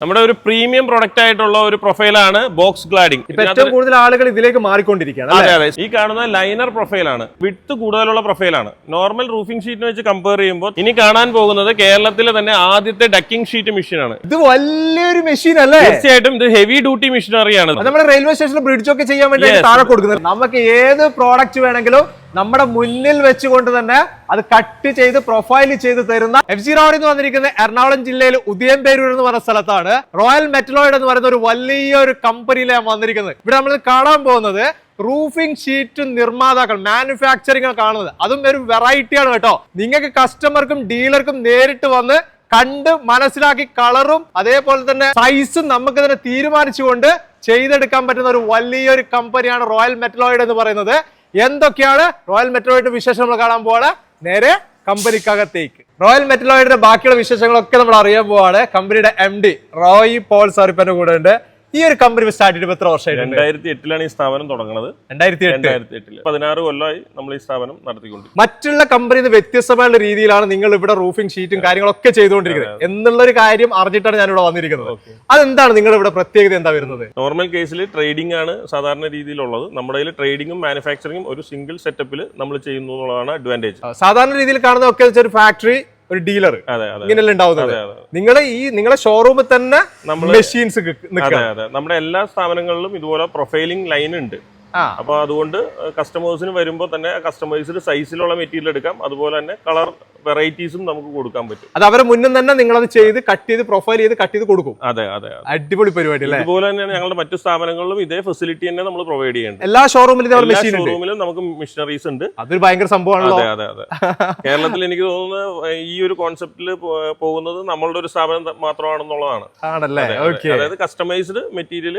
നമ്മുടെ ഒരു premium product ആയിട്ടുള്ള ഒരു പ്രൊഫൈലാണ് ബോക്സ് ഗ്ലാഡിംഗ് ഇപ്പൊ ഏറ്റവും കൂടുതൽ ആളുകൾ ഇതിലേക്ക് മാറിക്കൊണ്ടിരിക്കുകയാണ് അതെ അതെ. ഈ കാണുന്ന ലൈനർ പ്രൊഫൈലാണ് വിട്ട് കൂടുതലുള്ള പ്രൊഫൈലാണ് നോർമൽ റൂഫിംഗ് ഷീറ്റിനെ വെച്ച് കമ്പയർ ചെയ്യുമ്പോൾ ഇനി കാണാൻ പോകുന്നത് കേരളത്തിലെ തന്നെ ആദ്യത്തെ ഡക്കിംഗ് ഷീറ്റ് മെഷീനാണ് ഇത് വലിയൊരു മെഷീൻ അല്ലേ? തീർച്ചയായിട്ടും ഇത് ഹെവി ഡ്യൂട്ടി മെഷീനറിയാണ് നമ്മുടെ റെയിൽവേ സ്റ്റേഷനിൽ ബ്രിഡ്ജ് ഒക്കെ ചെയ്യാൻ വേണ്ടി താഴെ കൊടുക്കുന്നത്. നമുക്ക് ഏത് പ്രോഡക്റ്റ് വേണമെങ്കിലും നമ്മുടെ മുന്നിൽ വെച്ചുകൊണ്ട് തന്നെ അത് കട്ട് ചെയ്ത് പ്രൊഫൈൽ ചെയ്ത് തരുന്ന എഫ് ജി റോഡ് എന്ന് വന്നിരിക്കുന്ന എറണാകുളം ജില്ലയിൽ ഉദയംപേരൂർ എന്ന് പറഞ്ഞ സ്ഥലത്താണ് റോയൽ മെറ്റലോയിഡ് എന്ന് പറയുന്ന ഒരു വലിയൊരു കമ്പനിയിലാണ് വന്നിരിക്കുന്നത്. ഇവിടെ നമ്മൾ കാണാൻ പോകുന്നത് റൂഫിംഗ് ഷീറ്റ് നിർമ്മാതാക്കൾ മാനുഫാക്ചറിംഗ് കാണുന്നത്. അതും ഒരു വെറൈറ്റിയാണ് കേട്ടോ. നിങ്ങൾക്ക് കസ്റ്റമർക്കും ഡീലർക്കും നേരിട്ട് വന്ന് കണ്ട് മനസ്സിലാക്കി കളറും അതേപോലെ തന്നെ സൈസും നമുക്ക് തന്നെ തീരുമാനിച്ചുകൊണ്ട് ചെയ്തെടുക്കാൻ പറ്റുന്ന ഒരു വലിയൊരു കമ്പനിയാണ് റോയൽ മെറ്റലോയിഡ് എന്ന് പറയുന്നത്. എന്തൊക്കെയാണ് റോയൽ മെറ്റലോയിഡ് വിശേഷം നമ്മൾ കാണാൻ പോവാണ്? നേരെ കമ്പനിക്കകത്തേക്ക്. റോയൽ മെറ്റലോയിഡിന്റെ ബാക്കിയുള്ള വിശേഷങ്ങളൊക്കെ നമ്മൾ അറിയാൻ പോവാണ്. കമ്പനിയുടെ എം ഡി റോയി പോൾ സാറിപ്പന്റെ കൂടെ ഉണ്ട് ഈ ഒരു കമ്പനി സ്റ്റാർട്ട് ചെയ്തിട്ട് എത്ര വർഷമായി രണ്ടായിരത്തി എട്ടിലാണ് ഈ സ്ഥാപനം തുടങ്ങുന്നത് രണ്ടായിരത്തി രണ്ടായിരത്തി എട്ടിൽ പതിനാറ് കൊല്ലമായി നമ്മൾ ഈ സ്ഥാപനം നടത്തിക്കൊണ്ട് മറ്റുള്ള കമ്പനി വ്യത്യസ്തമായുള്ള രീതിയിലാണ് നിങ്ങൾ ഇവിടെ റൂഫിംഗ് ഷീറ്റും കാര്യങ്ങളൊക്കെ ചെയ്തുകൊണ്ടിരിക്കുന്നത്. എന്നുള്ള ഒരു കാര്യം അറിഞ്ഞിട്ടാണ് ഞാൻ ഇവിടെ വന്നിരിക്കുന്നത് അതെന്താണ് നിങ്ങൾ ഇവിടെ പ്രത്യേകത എന്താ വരുന്നത്? നോർമൽ കേസിൽ ട്രേഡിംഗ് ആണ് സാധാരണ രീതിയിലുള്ളത്. നമ്മുടെ കയ്യിൽ ട്രേഡിങ്ങും മാനുഫാക്ചറിങ്ങും ഒരു സിംഗിൾ സെറ്റപ്പിൽ നമ്മൾ ചെയ്യുന്നു എന്നുള്ളതാണ് അഡ്വാന്റേജ് സാധാരണ രീതിയിൽ കാണുന്ന ഒക്കെ ഒരു ഫാക്ടറി ഒരു ഡീലർ ഇങ്ങനെയല്ല ഉണ്ടാവുന്നത്. നിങ്ങൾ ഈ നിങ്ങളെ ഷോറൂമിൽ തന്നെ മെഷീൻസ് നമ്മുടെ എല്ലാ സ്ഥാപനങ്ങളിലും ഇതുപോലെ പ്രൊഫൈലിംഗ് ലൈൻ ഉണ്ട്. അപ്പൊ അതുകൊണ്ട് കസ്റ്റമേഴ്സിന് വരുമ്പോൾ തന്നെ കസ്റ്റമേഴ്സിന് സൈസിലുള്ള മെറ്റീരിയൽ എടുക്കാം. അതുപോലെ തന്നെ കളർ വെറൈറ്റീസും നമുക്ക് കൊടുക്കാൻ പറ്റും. അത് അവരെ മുന്നും തന്നെ നിങ്ങൾ അത് ചെയ്ത് കട്ട് ചെയ്ത് പ്രൊഫൈൽ ചെയ്ത് കട്ട് ചെയ്ത് കൊടുക്കും. അതെ അതെ അടിപൊളി പരിപാടി അല്ലേ? ഇതുപോലെ തന്നെയാണ് ഞങ്ങളുടെ മറ്റു സ്ഥാപനങ്ങളിലും ഇതേ ഫെസിലിറ്റി തന്നെ നമ്മൾ പ്രൊവൈഡ് ചെയ്യുന്നുണ്ട്. എല്ലാ ഷോറൂമിലും എല്ലാ മെഷീൻ ഉണ്ട്. ഷോറൂമിലും നമുക്ക് മെഷീനറീസ് ഉണ്ട്. അതൊരു ഭയങ്കര സംഭവമാണ് അതെ അതെ അതെ. കേരളത്തിൽ എനിക്ക് തോന്നുന്നത് ഈ ഒരു കോൺസെപ്റ്റിൽ പോകുന്നത് നമ്മളുടെ ഒരു സ്ഥാപനം മാത്രമാണെന്നുള്ളതാണ്. ആണല്ലേ? അതെ, അതെ. അതായത് കസ്റ്റമൈസ്ഡ് മെറ്റീരിയൽ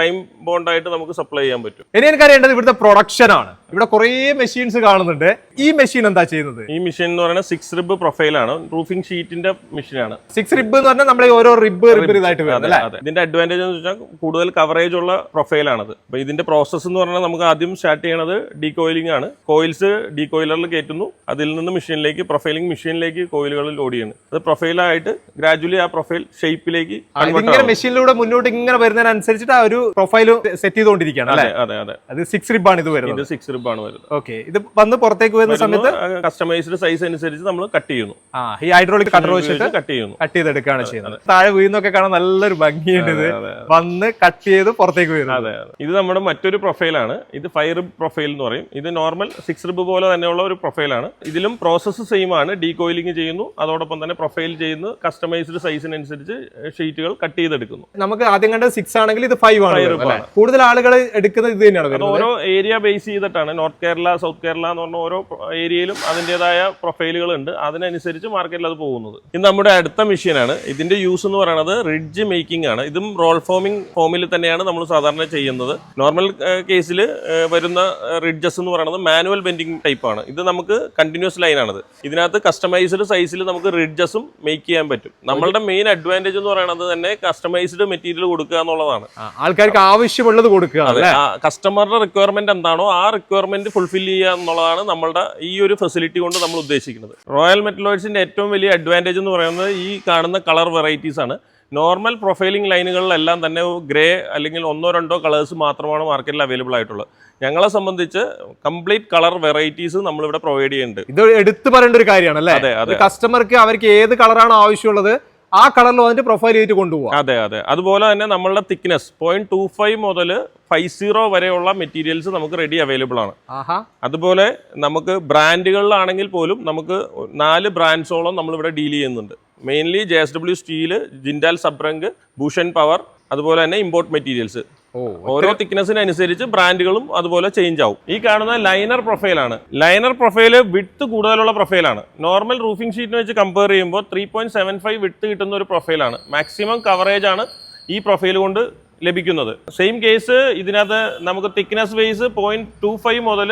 ടൈം ബോണ്ടായിട്ട് നമുക്ക് സപ്ലൈ ചെയ്യാൻ പറ്റും. ഇനി എനിക്ക് അറിയേണ്ടത് ഇവിടുത്തെ പ്രൊഡക്ഷൻ ആണ്. ഇവിടെ കുറേ മെഷീൻസ് കാണുന്നുണ്ട്. ഈ മെഷീൻ എന്താ ചെയ്യുന്നത്? ഈ മെഷീൻ എന്ന് പറയുന്നത് സിക്സ് റിബ് പ്രൊഫൈൽ പ്രൊഫൈലാണ് റൂഫിംഗ് ഷീറ്റിന്റെ മെഷീനാണ് സിക്സ് റിബ് എന്ന് പറഞ്ഞാൽ നമ്മുടെ ഓരോ റിബ് റിബ് ഇതായിട്ട് വരുന്നത് ഇതിന്റെ അഡ്വാന്റേജ് എന്ന് വെച്ചാൽ കൂടുതൽ കവറേജ് ഉള്ള പ്രൊഫൈലാണത് അപ്പൊ ഇതിന്റെ പ്രോസസ്സ് എന്ന് പറഞ്ഞാൽ നമുക്ക് ആദ്യം സ്റ്റാർട്ട് ചെയ്യണത് ഡീകോയിലിംഗ് ആണ്. കോയിൽസ് ഡീകോയിലറിൽ കയറ്റുന്നു. അതിൽ നിന്ന് മെഷീനിലേക്ക് പ്രൊഫൈലിംഗ് മെഷീനിലേക്ക് കോയിലുകൾ ലോഡ് ചെയ്യുന്നു. അത് പ്രൊഫൈലായിട്ട് ഗ്രാജുവലി ആ പ്രൊഫൈൽ ഷേപ്പിലേക്ക് മെഷീനിലൂടെ മുന്നോട്ട് ഇങ്ങനെ വരുന്നതിനനുസരിച്ചിട്ട് ആ ഒരു പ്രൊഫൈൽ സെറ്റ് ചെയ്തുകൊണ്ടിരിക്കുകയാണ് അല്ലേ? അതെ അതെ. അതെ അത് സിക്സ് റിബ് ആണ് ഇത് വരുന്നത്. ഇത് സിക്സ് റിബ് ആണ് വരുന്നത്. ഓക്കെ ഇത് വന്ന് പുറത്തേക്ക് വരുന്ന സമയത്ത് കസ്റ്റമൈസ്ഡ് സൈസ് അനുസരിച്ച് നമ്മൾ കട്ട് ചെയ്യുന്നു. ആ ഈ ഹൈഡ്രോളിക് കട്ടർ വെച്ചിട്ട് കട്ട് ചെയ്യുന്നു. കട്ട് ചെയ്തെടുക്കുകയാണ് ചെയ്യുന്നത്. താഴെ വീഴുന്നൊക്കെ കാണാൻ നല്ലൊരു ഭംഗിയുണ്ട് ഇത്. വന്ന് കട്ട് ചെയ്ത് പുറത്തേക്ക് വരുന്നത് അതെ അതെ. ഇത് നമ്മുടെ മറ്റൊരു പ്രൊഫൈലാണ് ഇത് ഫൈവ് റിബ് പ്രൊഫൈൽ എന്ന് പറയും. ഇത് നോർമൽ സിക്സ് റിബ് പോലെ തന്നെയുള്ള ഒരു പ്രൊഫൈലാണ് ഇതിലും പ്രോസസ്സ് സെയിം ആണ്. ഡീകോയിലിംഗ് ചെയ്യുന്നു. അതോടൊപ്പം തന്നെ പ്രൊഫൈൽ ചെയ്യുന്നു കസ്റ്റമൈസ്ഡ് സൈസിനനുസരിച്ച് ഷീറ്റുകൾ കട്ട് ചെയ്തെടുക്കുന്നു. നമുക്ക് ആദ്യം കണ്ട സിക്സ് ആണെങ്കിൽ ഇത് ഫൈവ് ആണ്? കൂടുതൽ ആളുകൾ എടുക്കുന്നത് ഇത് തന്നെയാണ് ഓരോ ഏരിയ ബേസ് ചെയ്തിട്ടാണ്. നോർത്ത് കേരള സൗത്ത് കേരള എന്ന് പറഞ്ഞ ഓരോ ഏരിയയിലും അതിന്റെതായ പ്രൊഫൈലുകൾ ഉണ്ട്. അതിനനുസരിച്ച് മാർക്കറ്റിൽ അത് പോകുന്നത്. ഇത് നമ്മുടെ അടുത്ത മെഷീനാണ് ഇതിന്റെ യൂസ് എന്ന് പറയുന്നത് റിഡ്ജ് മേക്കിംഗ് ആണ്. ഇതും റോൾ ഫോമിംഗ് ഫോമിൽ തന്നെയാണ് നമ്മൾ സാധാരണ ചെയ്യുന്നത്. നോർമൽ കേസിൽ വരുന്ന റിഡ്ജസ് എന്ന് പറയുന്നത് മാനുവൽ ബെൻഡിങ് ടൈപ്പ് ആണ്. ഇത് നമുക്ക് കണ്ടിന്യൂസ് ലൈൻ ആണ് ഇതിനകത്ത് കസ്റ്റമൈസ്ഡ് സൈസിൽ നമുക്ക് റിഡ്ജസും മേക്ക് ചെയ്യാൻ പറ്റും. നമ്മളുടെ മെയിൻ അഡ്വാന്റേജ് എന്ന് പറയുന്നത് തന്നെ കസ്റ്റമൈസ്ഡ് മെറ്റീരിയൽ കൊടുക്കുക എന്നുള്ളതാണ്. ആൾക്കാർക്ക് ആവശ്യമുള്ളത് കൊടുക്കുക അല്ലേ? കസ്റ്റമറുടെ റിക്വയർമെന്റ് എന്താണോ ആ റിക്വയർമെന്റ് ഫുൾഫിൽ ചെയ്യുക എന്നുള്ളതാണ് നമ്മളുടെ ഈ ഒരു ഫെസിലിറ്റി കൊണ്ട് നമ്മൾ ഉദ്ദേശിക്കുന്നത്. റോയൽ മെറ്റലോയിഡ്സിന്റെ ഏറ്റവും വലിയ അഡ്വാന്റേജ് എന്ന് പറയുന്നത് ഈ കാണുന്ന കളർ വെറൈറ്റീസ് ആണ്. നോർമൽ പ്രൊഫൈലിംഗ് ലൈനുകളിലെല്ലാം തന്നെ ഗ്രേ അല്ലെങ്കിൽ ഒന്നോ രണ്ടോ കളേഴ്സ് മാത്രമാണ് മാർക്കറ്റിൽ അവൈലബിൾ ആയിട്ടുള്ളത്. ഞങ്ങളെ സംബന്ധിച്ച് കംപ്ലീറ്റ് കളർ വെറൈറ്റീസ് നമ്മളിവിടെ പ്രൊവൈഡ് ചെയ്യുന്നുണ്ട്. ഇത് എടുത്തു പറയേണ്ട ഒരു കാര്യമാണ് അല്ലേ? അതെ അതെ. കസ്റ്റമർക്ക് അവർക്ക് ഏത് കളറാണ് ആവശ്യമുള്ളത് ആ കളറിൽ അതിന്റെ പ്രൊഫൈൽ ചെയ്തിട്ട് കൊണ്ടുപോകാം അതെ അതെ. അതുപോലെ തന്നെ നമ്മളുടെ തിക്നെസ് പോയിന്റ് ടു ഫൈവ് മുതൽ ഫൈവ് സീറോ വരെയുള്ള മെറ്റീരിയൽസ് നമുക്ക് റെഡി അവൈലബിൾ ആണ്. അതുപോലെ നമുക്ക് ബ്രാൻഡുകളിലാണെങ്കിൽ പോലും നമുക്ക് നാല് ബ്രാൻഡ്സോളം നമ്മളിവിടെ ഡീൽ ചെയ്യുന്നുണ്ട്. Mainly J S W steel Jindal സബ്രങ്ക് Bhushan power അതുപോലെ തന്നെ ഇമ്പോർട്ട് മെറ്റീരിയൽസ് ഓരോ തിക്നെസ്സിനനുസരിച്ച് ബ്രാൻഡുകളും അതുപോലെ ചേഞ്ച് ആവും. ഈ കാണുന്ന ലൈനർ പ്രൊഫൈലാണ് ലൈനർ പ്രൊഫൈൽ വിട്ട് കൂടുതലുള്ള പ്രൊഫൈലാണ് നോർമൽ റൂഫിംഗ് ഷീറ്റിനെ വെച്ച് കമ്പയർ ചെയ്യുമ്പോൾ ത്രീ പോയിന്റ് സെവൻ ഫൈവ് വിട്ട് കിട്ടുന്ന ഒരു പ്രൊഫൈലാണ് മാക്സിമം കവറേജ് ആണ് ഈ പ്രൊഫൈൽ കൊണ്ട് ലഭിക്കുന്നത്. സെയിം കേസ് ഇതിനകത്ത് നമുക്ക് thickness wise point two five മുതൽ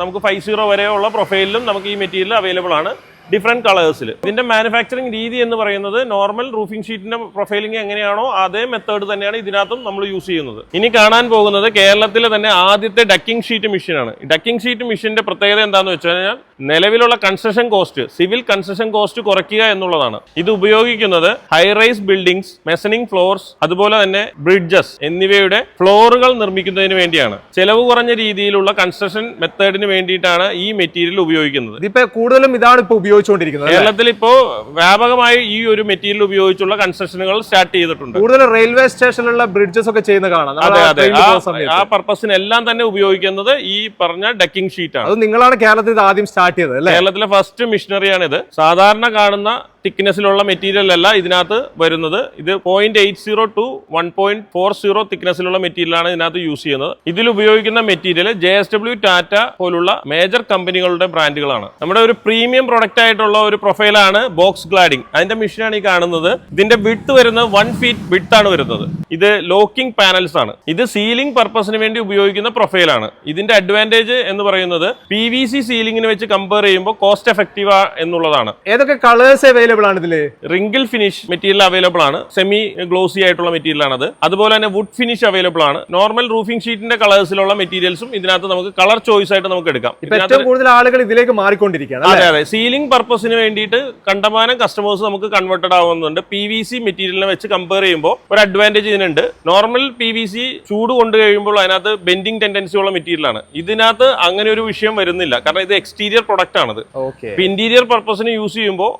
നമുക്ക് ഫൈവ് സീറോ വരെയുള്ള പ്രൊഫൈലിലും നമുക്ക് ഈ മെറ്റീരിയൽ അവൈലബിൾ ആണ്. ഡിഫറെന്റ് കളേഴ്സിൽ ഇതിന്റെ മാനുഫാക്ചറിങ് രീതി എന്ന് പറയുന്നത് നോർമൽ റൂഫിംഗ് ഷീറ്റിന്റെ പ്രൊഫൈലിംഗ് എങ്ങനെയാണോ അതേ മെത്തേഡ് തന്നെയാണ് ഇതിനകത്തും നമ്മൾ യൂസ് ചെയ്യുന്നത്. ഇനി കാണാൻ പോകുന്നത് കേരളത്തിലെ തന്നെ ആദ്യത്തെ ഡക്കിംഗ് ഷീറ്റ് മെഷീനാണ് ഡക്കിംഗ് ഷീറ്റ് മെഷീന്റെ പ്രത്യേകത എന്താണെന്ന് വെച്ച് കഴിഞ്ഞാൽ നിലവിലുള്ള construction cost civil construction cost കുറയ്ക്കുക എന്നുള്ളതാണ്. ഇത് ഉപയോഗിക്കുന്നത് ഹൈറൈസ് ബിൽഡിംഗ്സ് മെസനിങ് ഫ്ലോർസ് അതുപോലെ തന്നെ ബ്രിഡ്ജസ് എന്നിവയുടെ ഫ്ലോറുകൾ നിർമ്മിക്കുന്നതിന് വേണ്ടിയാണ്. ചെലവ് കുറഞ്ഞ രീതിയിലുള്ള കൺസ്ട്രക്ഷൻ മെത്തേഡിന് വേണ്ടിയിട്ടാണ് ഈ മെറ്റീരിയൽ ഉപയോഗിക്കുന്നത്. ഇതിപ്പോ കൂടുതലും ഇതാണ് ഇപ്പൊ ഉപയോഗിച്ചുകൊണ്ടിരിക്കുന്നത് കേരളത്തിൽ ഇപ്പോ വ്യാപകമായി ഈ ഒരു മെറ്റീരിയൽ ഉപയോഗിച്ചുള്ള കൺസ്ട്രക്ഷനുകൾ സ്റ്റാർട്ട് ചെയ്തിട്ടുണ്ട്. കൂടുതൽ റെയിൽവേ സ്റ്റേഷനിലുള്ള ബ്രിഡ്ജസ് ഒക്കെ ചെയ്യുന്ന കാണാം. അതെ ആ അതെ. ആ- പർപ്പസിന് എല്ലാം പർപ്പസിനെല്ലാം തന്നെ ഉപയോഗിക്കുന്നത് ഈ പറഞ്ഞ ഡക്കിംഗ് ഷീറ്റ് ആണ് അത് നിങ്ങളാണ് കേരളത്തിൽ ഇത് ആദ്യം സ്റ്റാർട്ട് ചെയ്തത് കേരളത്തിലെ ഫസ്റ്റ് മിഷനറിയാണ് ഇത് സാധാരണ കാണുന്ന തിക്നെസ്സിലുള്ള മെറ്റീരിയലല്ല ഇതിനകത്ത് വരുന്നത്. ഇത് point eight zero two one point four zero തിക്നെസ്സിലുള്ള മെറ്റീരിയലാണ് ഇതിനകത്ത് യൂസ് ചെയ്യുന്നത്. ഇതിൽ ഉപയോഗിക്കുന്ന material J S W Tata പോലുള്ള മേജർ കമ്പനികളുടെ ബ്രാൻഡുകളാണ് നമ്മുടെ ഒരു പ്രീമിയം പ്രൊഡക്റ്റ് ആയിട്ടുള്ള ഒരു പ്രൊഫൈലാണ് ബോക്സ് ഗ്ലാഡിംഗ് അതിന്റെ മെഷീനാണ് ഈ കാണുന്നത്. ഇതിന്റെ വിട്ട് വരുന്നത് വൺ ഫീറ്റ് വിട്ട് ആണ് വരുന്നത്. ഇത് ലോക്കിംഗ് പാനൽസ് ആണ്. ഇത് സീലിംഗ് പർപ്പസിന് വേണ്ടി ഉപയോഗിക്കുന്ന പ്രൊഫൈലാണ് ഇതിന്റെ അഡ്വാന്റേജ് എന്ന് പറയുന്നത് പി വി സി സീലിംഗിന് വെച്ച് കമ്പയർ ചെയ്യുമ്പോൾ കോസ്റ്റ് എഫക്റ്റീവ് എന്നുള്ളതാണ്. ഏതൊക്കെ കളേഴ്സ് അവൈലബിൾ ആണ് ഇതിൽ? റിങ്കിൾ ഫിനിഷ് മെറ്റീരിയൽ അവൈലബിൾ ആണ്. സെമി ഗ്ലോസി ആയിട്ടുള്ള മെറ്റീരിയൽ ആണ് അത് അതുപോലെ തന്നെ വുഡ് ഫിനിഷ് അവൈലബിൾ ആണ്. നോർമൽ റൂഫിംഗ് ഷീറ്റിന്റെ കളേഴ്സിലുള്ള മെറ്റീരിയൽസും ഇതിനകത്ത് നമുക്ക് കളർ ചോയ്സ് ആയിട്ട് നമുക്ക് എടുക്കാം. ഏറ്റവും കൂടുതൽ ആളുകൾ ഇതിലേക്ക് മാറിക്കൊണ്ടിരിക്കുകയാണ് അതെ അതെ. സീലിംഗ് പർപ്പസിന് വേണ്ടിയിട്ട് കണ്ടമാനം കസ്റ്റമേഴ്സ് നമുക്ക് കൺവേർട്ടഡ് ആവുന്നുണ്ട്. പി വി സി മെറ്റീരിയലിനെ വെച്ച് കമ്പയർ ചെയ്യുമ്പോൾ ഒരു അഡ്വാന്റേജ് ഇതിനുണ്ട്. നോർമൽ പി വി സി ചൂട് കൊണ്ട് കഴിയുമ്പോൾ അതിനകത്ത് ബെൻഡിങ് ടെൻഡൻസി ഉള്ള മെറ്റീരിയലാണ് ഇതിനകത്ത് അങ്ങനെ ഒരു വിഷയം വരുന്നില്ല. കാരണം ഇത് എക്സ്റ്റീരിയർ പ്രൊഡക്റ്റ് ആണ് ഓക്കെ ഇപ്പൊ ഇന്റീരിയർ പർപ്പസിന് യൂസ് ചെയ്യുമ്പോൾ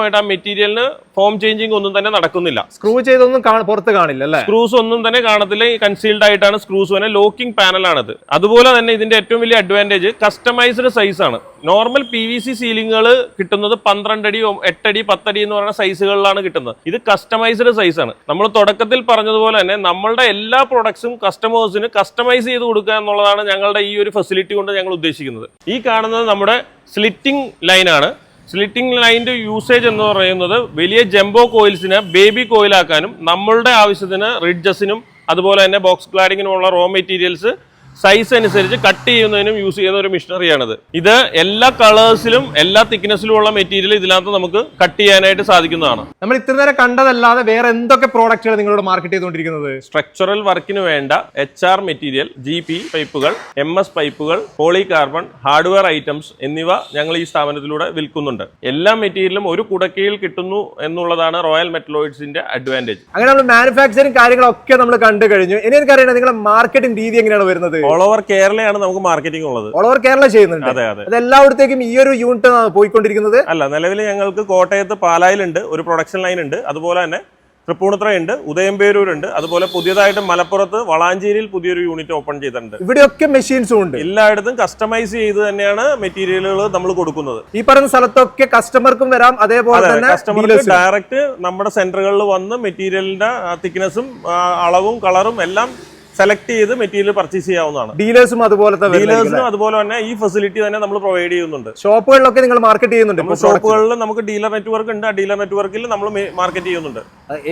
സ്വാഭാവികമായിട്ട് ആ മെറ്റീരിയലിന് ഫോം ചേഞ്ചിങ് ഒന്നും തന്നെ നടക്കുന്നില്ല. സ്ക്രൂ ചെയ്തൊന്നും പുറത്ത് കാണില്ല അല്ലേ? സ്ക്രൂസ് ഒന്നും തന്നെ കാണത്തില്ല. ഈ കൺസീൽഡ് ആയിട്ടാണ് സ്ക്രൂസ് വരെ ലോക്കിംഗ് പാനലാണത് അതുപോലെ തന്നെ ഇതിന്റെ ഏറ്റവും വലിയ അഡ്വാന്റേജ് കസ്റ്റമൈസ്ഡ് സൈസ് ആണ്. നോർമൽ പി വി സി സീലിംഗുകൾ കിട്ടുന്നത് പന്ത്രണ്ട് അടി ഒ- എട്ടടി പത്തടി എന്ന് പറയുന്ന സൈസുകളിലാണ് കിട്ടുന്നത്. ഇത് കസ്റ്റമൈസ്ഡ് സൈസ് ആണ്. നമ്മൾ തുടക്കത്തിൽ പറഞ്ഞതുപോലെ തന്നെ നമ്മളുടെ എല്ലാ പ്രൊഡക്ട്സും കസ്റ്റമേഴ്സിന് കസ്റ്റമൈസ് ചെയ്ത് കൊടുക്കുക എന്നുള്ളതാണ് ഞങ്ങളുടെ ഈ ഒരു ഫെസിലിറ്റി കൊണ്ട് ഞങ്ങൾ ഉദ്ദേശിക്കുന്നത്. ഈ കാണുന്നത് നമ്മുടെ സ്ലിറ്റിംഗ് ലൈനാണ് സ്ലിറ്റിംഗ് ലൈന്റെ യൂസേജ് എന്ന് പറയുന്നത് വലിയ ജംബോ കോയിൽസിനെ ബേബി കോയിലാക്കാനും നമ്മളുടെ ആവശ്യത്തിന് റിഡ്ജസിനും അതുപോലെ തന്നെ ബോക്സ് ക്ലാഡിങ്ങിനുമുള്ള റോ മെറ്റീരിയൽസ് സൈസ് അനുസരിച്ച് കട്ട് ചെയ്യുന്നതിനും യൂസ് ചെയ്യുന്ന ഒരു മിഷനറിയാണിത് ഇത് എല്ലാ കളേഴ്സിലും എല്ലാ തിക്നെസ്സിലും ഉള്ള മെറ്റീരിയൽ ഇതിനകത്ത് നമുക്ക് കട്ട് ചെയ്യാനായിട്ട് സാധിക്കുന്നതാണ്. നമ്മൾ ഇത്ര നേരം കണ്ടതല്ലാതെ വേറെ എന്തൊക്കെ പ്രോഡക്റ്റുകൾ നിങ്ങളോട് മാർക്കറ്റ് ചെയ്തുകൊണ്ടിരിക്കുന്നത്? സ്ട്രക്ചറൽ വർക്കിന് വേണ്ട H R material G P പൈപ്പുകൾ എം എസ് പൈപ്പുകൾ പോളി കാർബൺ ഹാർഡ്വെയർ ഐറ്റംസ് എന്നിവ ഞങ്ങൾ ഈ സ്ഥാപനത്തിലൂടെ വിൽക്കുന്നുണ്ട്. എല്ലാ മെറ്റീരിയലും ഒരു കുടക്കീഴിൽ കിട്ടുന്നു എന്നുള്ളതാണ് റോയൽ മെറ്റലോയിഡ്സിന്റെ അഡ്വാന്റേജ് അങ്ങനെ നമ്മൾ മാനുഫാക്ചറിങ് കാര്യങ്ങളൊക്കെ നമ്മൾ കണ്ടു കഴിഞ്ഞു. ഇനി എനിക്കറിയണം നിങ്ങളുടെ മാർക്കറ്റിംഗ് രീതി എങ്ങനെയാണ് വരുന്നത്? ഓൾ ഓവർ കേരളയാണ് നമുക്ക് മാർക്കറ്റിംഗ് ഉള്ളത്. ഓൾ ഓവർ കേരള ചെയ്യുന്നുണ്ട്. അതെ അതെ. എല്ലായിടത്തേക്കും ഈ ഒരു യൂണിറ്റ് പോയിക്കൊണ്ടിരിക്കുന്നത്. അല്ല നിലവിൽ ഞങ്ങൾക്ക് കോട്ടയത്ത് പാലായിലുണ്ട് ഒരു പ്രൊഡക്ഷൻ ലൈൻ ഉണ്ട്. അതുപോലെ തന്നെ തൃപ്പൂണിത്തുറയുണ്ട് ഉദയംപേരൂരുണ്ട്. അതുപോലെ പുതിയതായിട്ട് മലപ്പുറത്ത് വളാഞ്ചേരിയിൽ പുതിയൊരു യൂണിറ്റ് ഓപ്പൺ ചെയ്തിട്ടുണ്ട്. ഇവിടെയൊക്കെ മെഷീൻസും ഉണ്ട്. എല്ലായിടത്തും കസ്റ്റമൈസ് ചെയ്ത് തന്നെയാണ് മെറ്റീരിയലുകൾ നമ്മൾ കൊടുക്കുന്നത്. ഈ പറയുന്ന സ്ഥലത്തൊക്കെ കസ്റ്റമർക്കും വരാം അതേപോലെ തന്നെ കസ്റ്റമർക്ക് ഡയറക്റ്റ് നമ്മുടെ സെന്ററുകളിൽ വന്ന് മെറ്റീരിയലിന്റെ തിക്നെസ്സും അളവും കളറും എല്ലാം സെലക്ട് ചെയ്ത് മെറ്റീരിയൽ പർച്ചേസ് ചെയ്യാവുന്നതാണ്. ഡീലേഴ്സും അതുപോലത്തെ ഡീലേഴ്സിനും അതുപോലെ തന്നെ ഈ ഫെസിലിറ്റി തന്നെ നമ്മൾ പ്രൊവൈഡ് ചെയ്യുന്നുണ്ട്. ഷോപ്പുകളിലൊക്കെ നിങ്ങൾ മാർക്കറ്റ് ചെയ്യുന്നുണ്ട് ഷോപ്പുകളിൽ നമുക്ക് ഡീലർ നെറ്റ്വർക്ക് ഉണ്ട്. ആ ഡീലർ നെറ്റ്വർക്കിൽ നമ്മൾ മാർക്കറ്റ് ചെയ്യുന്നുണ്ട്.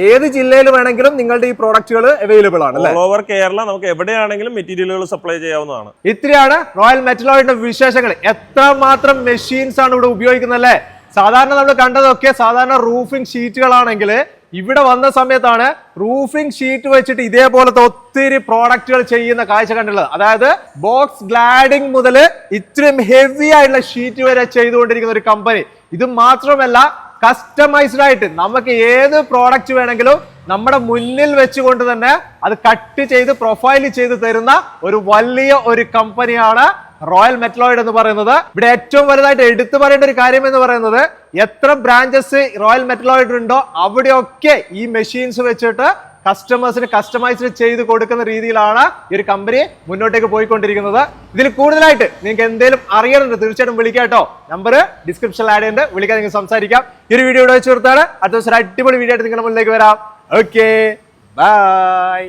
ഏത് ജില്ലയിൽ വേണമെങ്കിലും നിങ്ങളുടെ ഈ പ്രോഡക്റ്റുകൾ അവൈലബിൾ ആണ് ഓൾ ഓവർ കേരള നമുക്ക് എവിടെയാണെങ്കിലും മെറ്റീരിയലുകൾ സപ്ലൈ ചെയ്യാവുന്നതാണ്. ഇത്രയാണ് റോയൽ മെറ്റലോയിഡിന്റെ വിശേഷങ്ങൾ. എത്ര മാത്രം മെഷീൻസ് ആണ് ഇവിടെ ഉപയോഗിക്കുന്നത് അല്ലേ? സാധാരണ നമ്മൾ കണ്ടതൊക്കെ സാധാരണ റൂഫിംഗ് ഷീറ്റുകളാണെങ്കിൽ ഇവിടെ വന്ന സമയത്താണ് റൂഫിംഗ് ഷീറ്റ് വെച്ചിട്ട് ഇതേപോലത്തെ ഒത്തിരി പ്രോഡക്റ്റുകൾ ചെയ്യുന്ന കാഴ്ച കണ്ടുള്ളത്. അതായത് ബോക്സ് ഗ്ലാഡിംഗ് മുതൽ ഇത്രയും ഹെവി ആയിട്ടുള്ള ഷീറ്റ് വരെ ചെയ്തുകൊണ്ടിരിക്കുന്ന ഒരു കമ്പനി ഇത് മാത്രമല്ല കസ്റ്റമൈസ്ഡ് ആയിട്ട് നമുക്ക് ഏത് പ്രോഡക്റ്റ് വേണമെങ്കിലും നമ്മുടെ മുന്നിൽ വെച്ചുകൊണ്ട് തന്നെ അത് കട്ട് ചെയ്ത് പ്രൊഫൈൽ ചെയ്ത് തരുന്ന ഒരു വലിയ ഒരു കമ്പനിയാണ് റോയൽ മെറ്റലോയിഡ് എന്ന് പറയുന്നത് ഇവിടെ ഏറ്റവും വലുതായിട്ട് എടുത്തു പറയേണ്ട ഒരു കാര്യം എന്ന് പറയുന്നത് എത്ര ബ്രാഞ്ചസ് റോയൽ മെറ്റലോയിഡ് ഉണ്ടോ അവിടെയൊക്കെ ഈ മെഷീൻസ് വെച്ചിട്ട് കസ്റ്റമേഴ്സിന് കസ്റ്റമൈസ്ഡ് ചെയ്ത് കൊടുക്കുന്ന രീതിയിലാണ് ഈ ഒരു കമ്പനി മുന്നോട്ടേക്ക് പോയിക്കൊണ്ടിരിക്കുന്നത്. ഇതിൽ കൂടുതലായിട്ട് നിങ്ങൾക്ക് എന്തെങ്കിലും അറിയണമെന്ന് തീർച്ചയായിട്ടും വിളിക്കാം കേട്ടോ. നമ്പർ ഡിസ്ക്രിപ്ഷനിൽ ആഡ് ചെയ്യുന്നുണ്ട്. വിളിക്കാൻ നിങ്ങൾക്ക് സംസാരിക്കാം. ഈ ഒരു വീഡിയോ ഇവിടെ വെച്ച് കൊടുത്താണ്. അടുത്ത ദിവസം അടിപൊളി വീഡിയോ ആയിട്ട് നിങ്ങളുടെ മുന്നിലേക്ക് വരാം. Okay bye